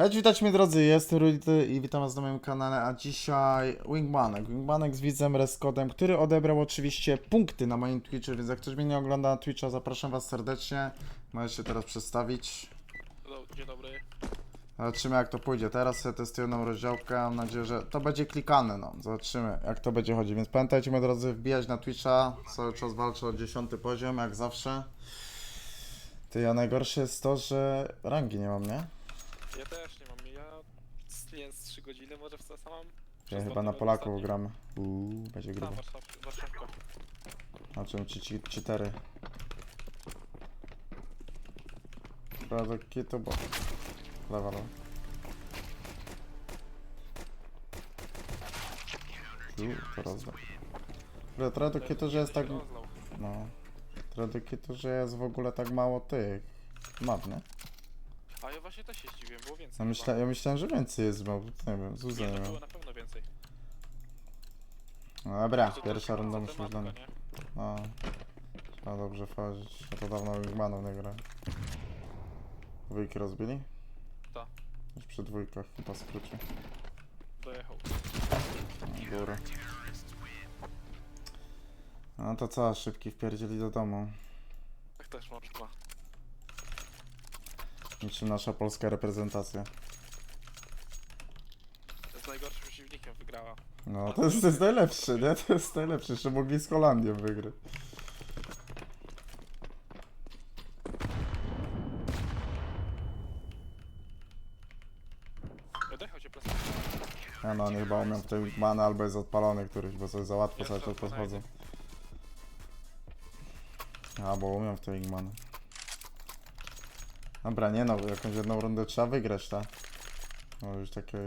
Cześć, witajcie mnie drodzy, jestem Rudy i witam was na moim kanale, a dzisiaj Wingmanek. Wingmanek z widzem Reskodem, który odebrał oczywiście punkty na moim Twitchu, więc jak ktoś mnie nie ogląda na Twitcha, zapraszam was serdecznie. Możesz się teraz przedstawić. Dzień dobry. Zobaczymy jak to pójdzie. Teraz sobie testuję jedną rozdziałkę, mam nadzieję, że to będzie klikane, no. Zobaczymy jak to będzie chodzić, więc pamiętajcie moi drodzy, wbijać na Twitcha, cały czas walczę o 10 poziom, jak zawsze. Ty, a najgorsze jest to, że rangi nie mam, nie? Ja też nie mam. Ja z- nie z 3 godziny może w CS mam. Ja Przez chyba dwa na tygodnie Polaków ostatnie. gramy. Uuu, będzie grubo. Warszaw, Warszawka. Na czym ci ci cztery? Prawda, kitu, bo... Lewa, lewa. Tu, to rozdam. Trochę trochę do kitu, że jest tak... Rozlał. No... Trochę do kitu, że jest w ogóle tak mało tych... Map, nie? Zdziwiłem, było więcej. Ja, myśla, ja myślałem, że więcej jest map, nie wiem. Zuza Nie, nie no wiem. było na pewno więcej. No dobra, To- pierwsza runda musi być tematka, dana. nie? No. Trzeba dobrze wchodzić. Ja to dawno Wingmanów nie grałem. Dwójki rozbili? Tak. Już przy dwójkach chyba skróci. Dojechał. Góry. No to co, szybki wpierdzieli do domu. Tak też można. Niczym nasza polska reprezentacja. Z najgorszym przeciwnikiem wygrała. No to jest, to jest najlepszy, nie? To jest najlepszy. Jeszcze mogli z Holandią wygrać. Cię. Ja no, oni chyba umią w tej Wingmana albo jest odpalony któryś, bo sobie za łatwo Ja cały czas też podchodzą. Albo umią w tej Wingmany. Dobra, nie no, jakąś jedną rundę trzeba wygrać, tak? No już takie...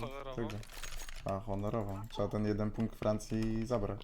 Honorowo. tego. A, honorowo. Trzeba ten jeden punkt Francji zabrać.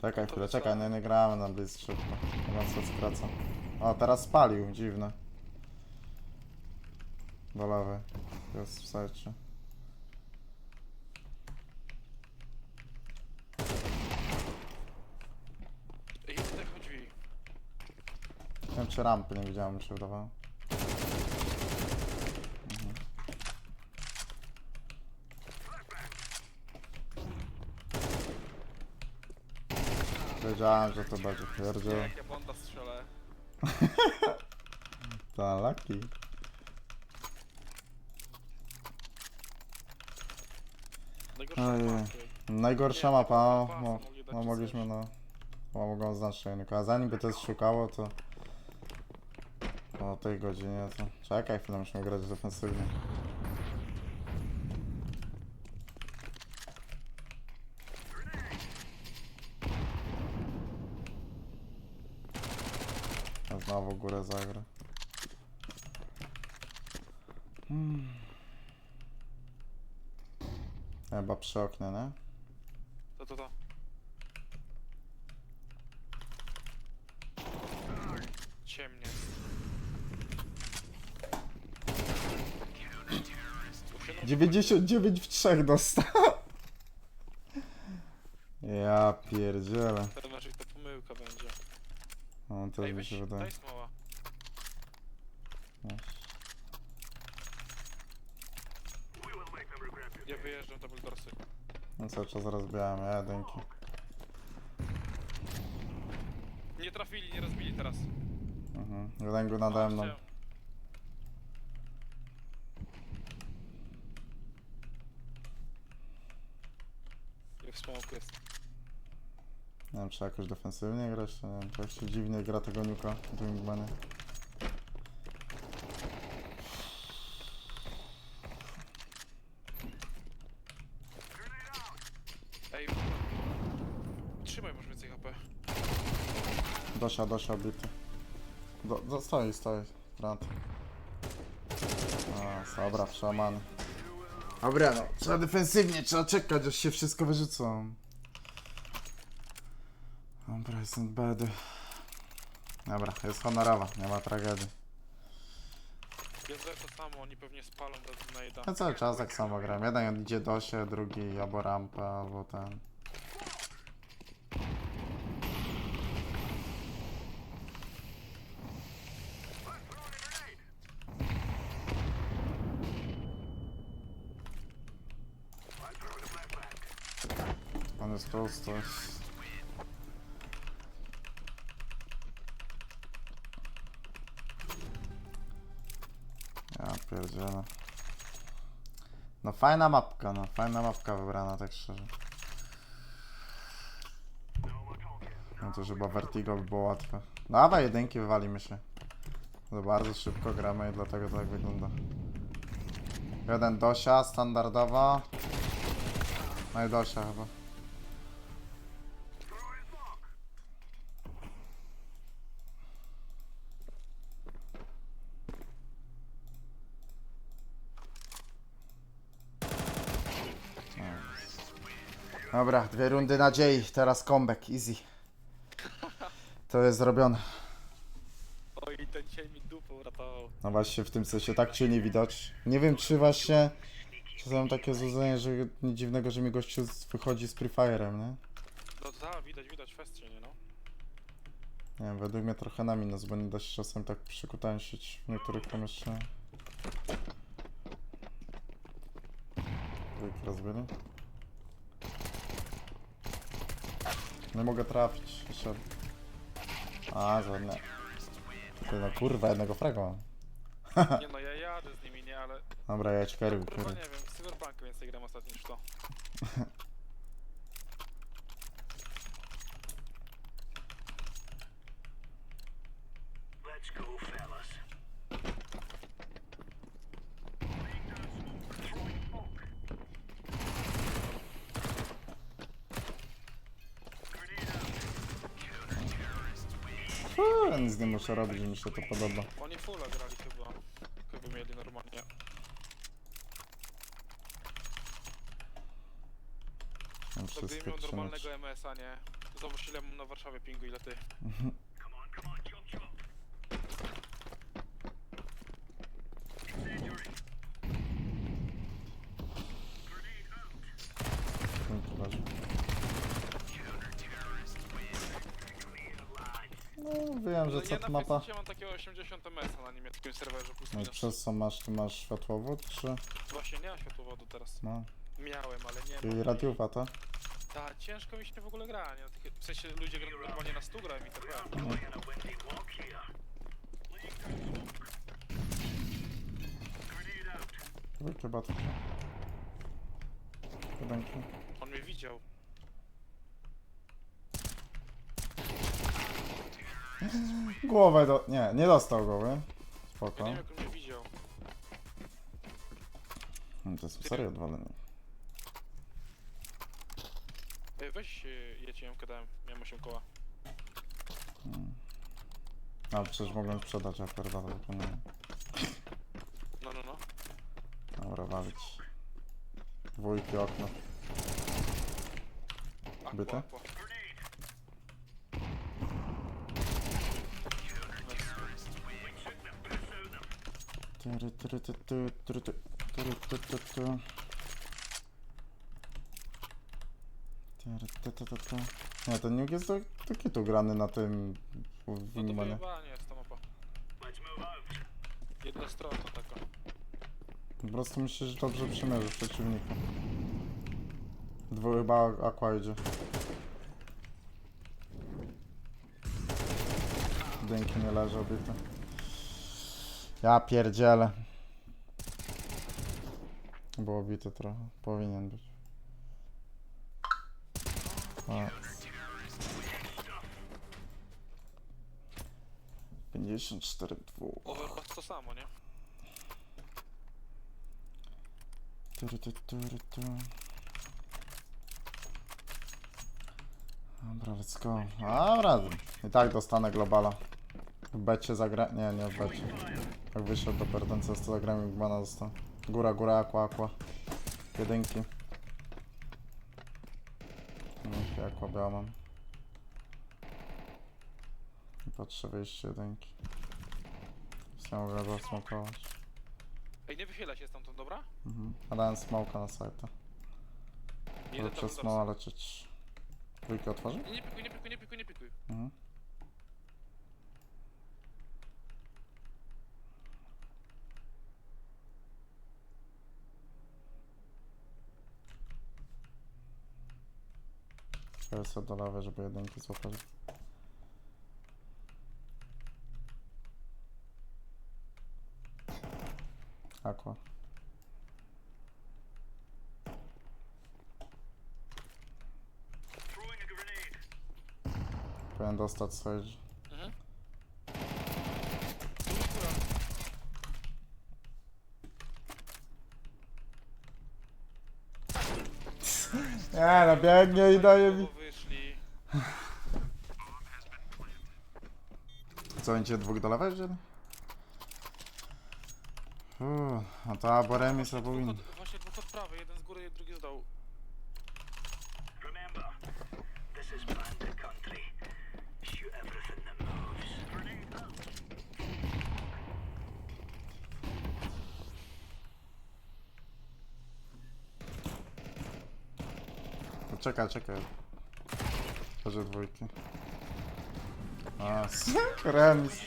Czekaj To chwilę, czekaj, trzeba. nie, nie gramy na blisk szybko. Chyba co skraca. O, teraz spalił, dziwne. Do lewej. Jest w sajcie. Ej, dojechał drzwi. Nie wiem, czy rampy nie widziałem, mi się wydawało. Mhm. Wiedziałem, że to będzie Nie, pierdziel. jak ja bonda strzelę. Ta laki. Najgorsza Ojej. mapy. Najgorsza mapa, o, pasa no, mogliśmy no. Mogą znać czajnik, a zanim by to szukało to... O tej godzinie to... Czekaj chwilę, musimy grać defensywnie. Znowu górę zagra. Hmm. Chyba przy oknie, nie? To, to, to. Ciemnie. 99 w 3 dostał. Ja pierdzielę. To znaczy to pomyłka będzie. No to Ej, mi weź, się wydaje. daj smoła. Ja wyjeżdżam double dorsy. No cały czas rozbijałem jedynki. Nie trafili, nie rozbili teraz. Mhm. Jedynku nade mną. Patrzcie. Smoku jest. Nie wiem czy jakoś defensywnie grać, to nie wiem, tak się dziwnie gra tego niuka w Wingmanie. Ej. Trzymaj, masz więcej HP. Dosia, Dosia bity. Do, do, stoi, stoi. Grant. A, dobra, szamany. Dobra, no. Trzeba defensywnie, trzeba czekać, aż się wszystko wyrzucą. Dobra, jestem bedy. Dobra, jest honorowa, nie ma tragedii. Zdaję to samo, oni pewnie spalą do najda. Ja cały czas tak samo gram. Jeden idzie dosie, drugi albo rampę, albo ten. Jest prosto. Ja pierdzielę. No fajna mapka, no fajna mapka wybrana, tak szczerze. No to chyba Vertigo by było łatwe. Dawaj jedynki, wywalimy się. Za bardzo szybko gramy i dlatego tak wygląda. Jeden Dosia, standardowo. No i Dosia chyba. Dobra, dwie rundy nadziei, teraz comeback, easy. To jest zrobione. Oj, ten dzisiaj mi dupę uratował. No właśnie w tym sensie tak czy nie widać. Nie wiem czy właśnie czasem takie złudzenie, że nic dziwnego, że mi gościu z- wychodzi z Free Fire'em, nie? No tak, widać, widać festrze, nie no. Nie wiem, według mnie trochę na minus, bo nie da się czasem tak przykutańszyć w niektórych pomieszczeniach. Dwójki rozbyli. Nie mogę trafić, jeszcze. A, żadne. Ty no kurwa, jednego fraga mam. Nie no, ja jadę z nimi, nie, ale... Dobra, ja ci kieruj, Kurwa, nie wiem, w Cyberpunku więcej gram ostatnio niż to. Nic nie muszę robić, mi się to podoba. Oni fulla grali chyba. Chyba mieli normalnie. Mam wszystko miał trzymać. normalnego MS-a, nie? Zobacz ile mam na Warszawie pingu, ile ty. No, wiem, że co ja na mapa. Facebookie mam takiego 80 MS-a na niemieckim serwerze plus No i minus. przez co masz, tu masz światłowód, czy? Właśnie nie ma światłowodu teraz. No. Miałem, ale nie Czyli mam. radiuwa, to? Ta, ciężko mi się w ogóle gra, nie? W sensie ludzie grają normalnie na 100 grają i tak dalej. Dwójkę chyba to. Jedynki. On mnie widział. Głowę do... Nie, nie dostał głowy. Ja Spoko. nie wiem jak on mnie widział. No to jest serio odwalenie. Ej, weź e, jedź ją dałem, miałem 8 koła. A przecież mogłem sprzedać, a pierdolę, zapomniałem. No, no, no. Dobra, walić. Dwójki, okno. Aqua, Byte? aqua. Nie, ten nuke jest do, do kitu grany na tym No to wyjebanie jest ta mapa. Jedna strona taka. Po prostu myślisz, że dobrze przymierzysz przeciwnika. Dwóch chyba aqua idzie. Dynki nie leży obity. Ja pierdzielę. Było bity trochę. Powinien być. A. 54 dwóch. Overpass to samo, nie? Tury, tu, tury, tu. Dobra, let's go. Dobra, i tak dostanę globala. W becie zagra... Nie, nie w becie. Jak wyszedł do Perdenca, to zagramy Gbana dostał. Góra, góra, aqua, aqua. Jedynki. Jedynki, aqua biała mam. I patrzę wyjście jedynki. Mogę go smokować. Ej, nie wychyla się stamtąd, dobra? Mhm. A dałem smoka na site. Idę Może tam przez zaraz. smoła leczyć. Dwójkę otworzy? Nie, nie pikuj, nie pikuj, nie pikuj, nie pikuj. Mhm. Czekaj sobie do lewej, żeby jedynki złapać. Aqua. Powinien dostać Sage. Mhm. Nie, no biegnie i daje mi. Bo wyszli. Co, będzie dwóch do lewej wzięli? Uuu, no to albo remis, albo Dwóch win. od, właśnie dwóch od prawej, jeden z góry, drugi z dołu. Remember, this is Bandit country. Shoot everything that moves. Czekaj, czekaj. Może dwójki. A, remis.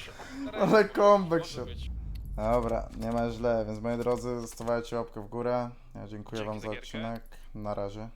Ale comeback się. Dobra, nie ma źle, więc moi drodzy, zostawiajcie łapkę w górę. Ja dziękuję Dzięki wam za za gierkę. odcinek. Na razie.